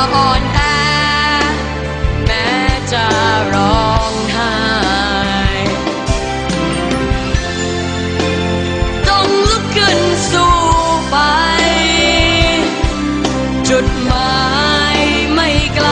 ย่าอ่อนแอแม้จะร้องไห้ต้องลุกขึ้นสู้ไป จุดหมายไม่ไกล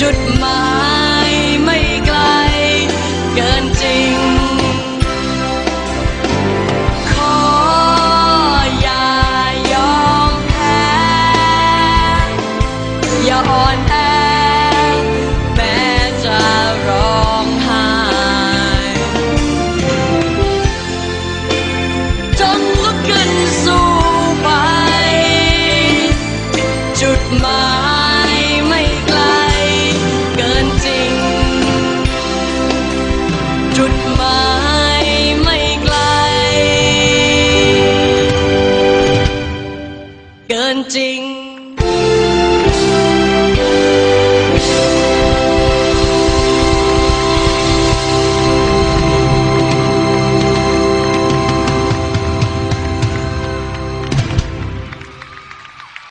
จุดหมายไม่ไกลเกินจริง ขออย่ายอมแพ้ อย่าอ่อนแอ แม้จะร้องไห้จงลุกขึ้นสู้ไป จุดหมาย